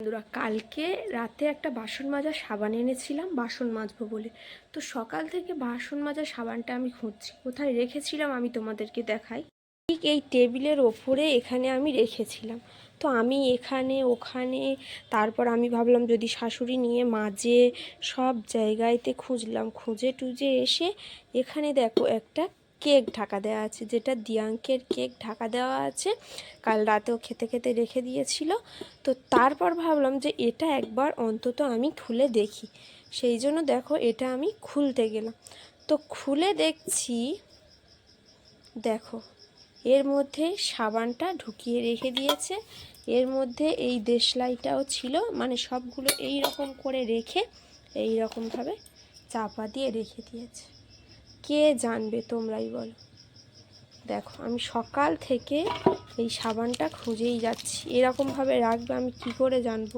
বন্ধুরা, কালকে রাতে একটা বাসন মাজার সাবান এনেছিলাম, বাসন মাজবো বলে। তো সকাল থেকে বাসন মাজার সাবানটা আমি খুঁজছি। কোথায় রেখেছিলাম আমি তোমাদেরকে দেখাই। ঠিক এই টেবিলের ওপরে এখানে আমি রেখেছিলাম। তো আমি এখানে, ওখানে, তারপর আমি ভাবলাম যদি শাশুড়ি নিয়ে মাজে সব জায়গায়তে খুঁজলাম। খুঁজে টুজে এসে এখানে দেখো একটা কেক ঢাকা দেওয়া আছে, যেটা দিয়াঙ্কের কেক ঢাকা দেওয়া আছে। কাল রাতেও খেতে খেতে রেখে দিয়েছিল। তো তারপর ভাবলাম যে এটা একবার অন্তত আমি খুলে দেখি। সেই জন্য দেখো এটা আমি খুলতে গেলাম। তো খুলে দেখছি, দেখো, এর মধ্যে সাবানটা ঢুকিয়ে রেখে দিয়েছে। এর মধ্যে এই দেশলাইটাও ছিল। মানে সবগুলো এই রকম করে রেখে এই রকমভাবে চাপা দিয়ে রেখে দিয়েছে। কে জানবে তোমরাই বলো। দেখো, আমি সকাল থেকে এই সাবানটা খুঁজেই যাচ্ছি। এরকমভাবে রাখবে, আমি কি করে জানব?